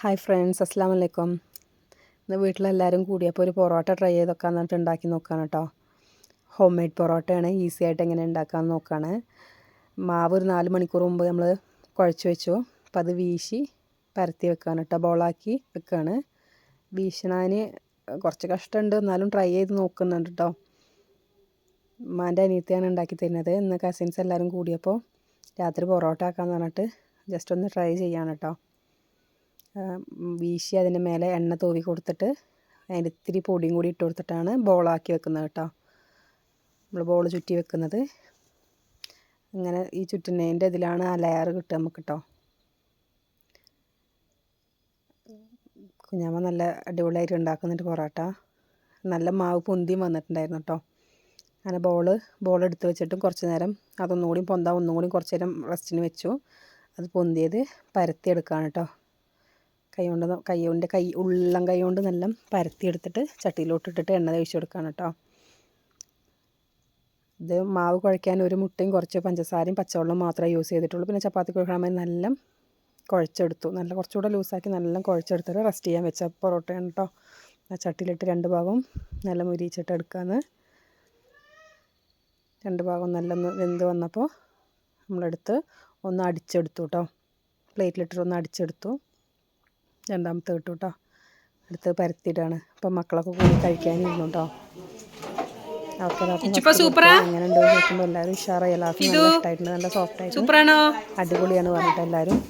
Hi friends അസ്സാം വലൈക്കും ഇന്ന് വീട്ടിലെല്ലാവരും കൂടിയപ്പോൾ ഒരു പൊറോട്ട ട്രൈ ചെയ്ത് നോക്കാൻ എന്നിട്ട് ഉണ്ടാക്കി നോക്കുകയാണ് കേട്ടോ ഹോം മെയ്ഡ് പൊറോട്ടയാണ് ഈസി ആയിട്ട് എങ്ങനെ ഉണ്ടാക്കാമെന്ന് നോക്കുകയാണ് മാവ് ഒരു നാല് മണിക്കൂർ മുമ്പ് നമ്മൾ കുഴച്ച് വെച്ചു. അപ്പോൾ അത് വീശി പരത്തി വെക്കുകയാണ് കേട്ടോ ബോളാക്കി വെക്കുകയാണ് വീശണാന് കുറച്ച് കഷ്ടമുണ്ട് എന്നാലും ട്രൈ ചെയ്ത് നോക്കുന്നുണ്ട് കേട്ടോ ഉമ്മാന്റെ അനിയത്തിയാണ് ഉണ്ടാക്കി തരുന്നത്. ഇന്ന് കസിൻസ് എല്ലാവരും കൂടിയപ്പോൾ രാത്രി പൊറോട്ട ആക്കാമെന്ന് പറഞ്ഞിട്ട് ജസ്റ്റ് ഒന്ന് ട്രൈ ചെയ്യാണ് കേട്ടോ വീശി അതിന്റെ മേലെ എണ്ണ തൂവി കൊടുത്തിട്ട് അതിന് ഇത്തിരി പൊടിയും കൂടി ഇട്ട് കൊടുത്തിട്ടാണ് ബോളാക്കി വെക്കുന്നത് കേട്ടോ. നമ്മൾ ബോൾ ചുറ്റി വെക്കുന്നത്. അങ്ങനെ ഈ ചുറ്റുന്നതിന്റെ ഇതിലാണ് ആ ലെയർ കിട്ടുക നമുക്ക് കേട്ടോ കുഞ്ഞാമ്മ നല്ല അടിപൊളിയായിട്ട് ഉണ്ടാക്കുന്നുണ്ട് പൊറോട്ട. നല്ല മാവ് പൊന്തിയും വന്നിട്ടുണ്ടായിരുന്നു കേട്ടോ അങ്ങനെ ബോൾ ബോൾ എടുത്ത് വെച്ചിട്ടും കുറച്ച് നേരം അതൊന്നുകൂടി പൊന്താ ഒന്നും കൂടി കുറച്ച് നേരം റെസ്റ്റിന് വെച്ചു. അത് പൊന്തിയത് പരത്തിയെടുക്കുകയാണ് കേട്ടോ കൈ കൊണ്ട് കൈ കൊണ്ട് കൈ ഉള്ളം കൈ കൊണ്ട് നല്ല പരത്തിയെടുത്തിട്ട് ചട്ടിയിലോട്ടിട്ടിട്ട് എണ്ണ തേച്ച് കൊടുക്കുകയാണ് കേട്ടോ. ഇത് മാവ് കുഴയ്ക്കാൻ ഒരു മുട്ടയും കുറച്ച് പഞ്ചസാരയും പച്ചവെള്ളം മാത്രമേ യൂസ് ചെയ്തിട്ടുള്ളൂ. പിന്നെ ചപ്പാത്തി കുഴക്കാൻ നല്ല കുഴച്ചെടുത്തു. നല്ല കുറച്ചുകൂടെ ലൂസാക്കി നല്ല കുഴച്ചെടുത്തിട്ട് റെസ്റ്റ് ചെയ്യാൻ വെച്ച പൊറോട്ടയാണ് കേട്ടോ. ആ ചട്ടിയിലിട്ട് രണ്ട് ഭാഗവും നല്ല മുരിച്ചിട്ട് എടുക്കാമെന്ന് രണ്ട് ഭാഗം നല്ല വെന്ത് വന്നപ്പോൾ നമ്മളെടുത്ത് ഒന്ന് അടിച്ചെടുത്തു കേട്ടോ. പ്ലേറ്റിലിട്ടിട്ട് ഒന്ന് അടിച്ചെടുത്തു. രണ്ടാമത്തെ കിട്ടും കേട്ടോ അടുത്ത് പരത്തിയിട്ടാണ്. അപ്പം മക്കളൊക്കെ കൂടി കഴിക്കാനിരുന്നു കേട്ടോ അങ്ങനെ ഉണ്ടോ ചോദിക്കുമ്പോൾ എല്ലാവരും ഉഷാറായി. എല്ലാവർക്കും നല്ല ഇഷ്ടമായിട്ടുണ്ട് നല്ല സോഫ്റ്റ് ആയിട്ട്. അടിപൊളിയാണ് പറഞ്ഞിട്ട് എല്ലാവരും.